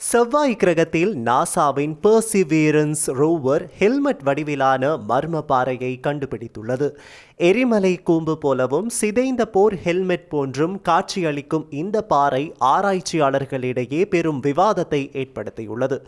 செவ்வாய் கிரகத்தில் நாசாவின் பெர்சிவியரன்ஸ் ரோவர் ஹெல்மெட் வடிவிலான மர்ம பாறையை கண்டுபிடித்துள்ளது. எரிமலை கூம்பு போலவும் சிதைந்த போர் ஹெல்மெட் போன்றும் காட்சியளிக்கும் இந்த பாறை ஆராய்ச்சியாளர்களிடையே பெரும் விவாதத்தை ஏற்படுத்தியுள்ளது.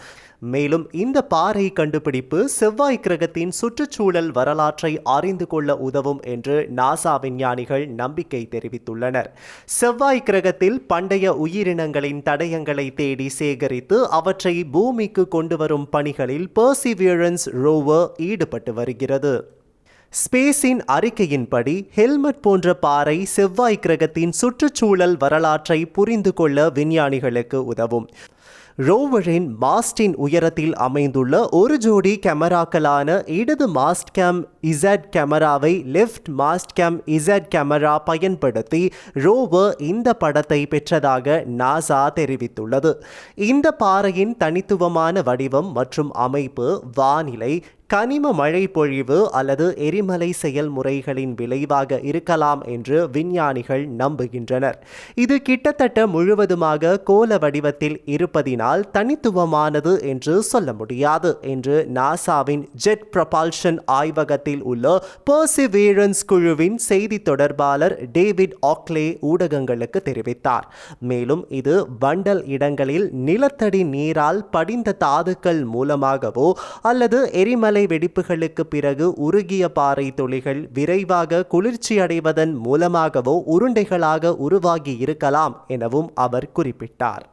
மேலும் இந்த பாறை கண்டுபிடிப்பு செவ்வாய் கிரகத்தின் சுற்றுச்சூழல் வரலாற்றை அறிந்து கொள்ள உதவும் என்று நாசா விஞ்ஞானிகள் நம்பிக்கை தெரிவித்துள்ளனர். செவ்வாய் கிரகத்தில் பண்டைய உயிரினங்களின் தடயங்களை தேடி சேகரித்து அவற்றை பூமிக்கு கொண்டு வரும் பணிகளில் பர்சிவியரன்ஸ் ரோவர் ஈடுபட்டு வருகிறது. ஸ்பேஸின் அறிக்கையின்படி ஹெல்மெட் போன்ற பாறை செவ்வாய் கிரகத்தின் சுற்றுச்சூழல் வரலாற்றை புரிந்து கொள்ள விஞ்ஞானிகளுக்கு உதவும். ரோவரின் மாஸ்டின் உயரத்தில் அமைந்துள்ள ஒரு ஜோடி கேமராக்களான இடது மாஸ்ட் கேம் இசட் கேமராவை left mast cam Z camera பயன்படுத்தி ரோவர் இந்த படத்தை பெற்றதாக நாசா தெரிவித்துள்ளது. இந்த பாறையின் தனித்துவமான வடிவம் மற்றும் அமைப்பு வானிலை கனிம மழை பொழிவு அல்லது எரிமலை செயல்முறைகளின் விளைவாக இருக்கலாம் என்று விஞ்ஞானிகள் நம்புகின்றனர். இது கிட்டத்தட்ட முழுவதுமாக கோல வடிவத்தில் இருப்பதினால் தனித்துவமானது என்று சொல்ல முடியாது என்று நாசாவின் ஜெட் ப்ரபால்ஷன் ஆய்வகத்தில் உள்ள பர்சிவேரன்ஸ் குழுவின் செய்தி தொடர்பாளர் டேவிட் ஆக்லே ஊடகங்களுக்கு தெரிவித்தார். மேலும் இது வண்டல் இடங்களில் நிலத்தடி நீரால் படிந்த தாதுக்கள் மூலமாகவோ அல்லது எரிமலை வெடிப்புகளுக்கு பிறகு உருகிய பாறை துளிகள் விரைவாக குளிர்ச்சியடைவதன் மூலமாகவோ உருண்டைகளாக உருவாகி இருக்கலாம் எனவும் அவர் குறிப்பிட்டார்.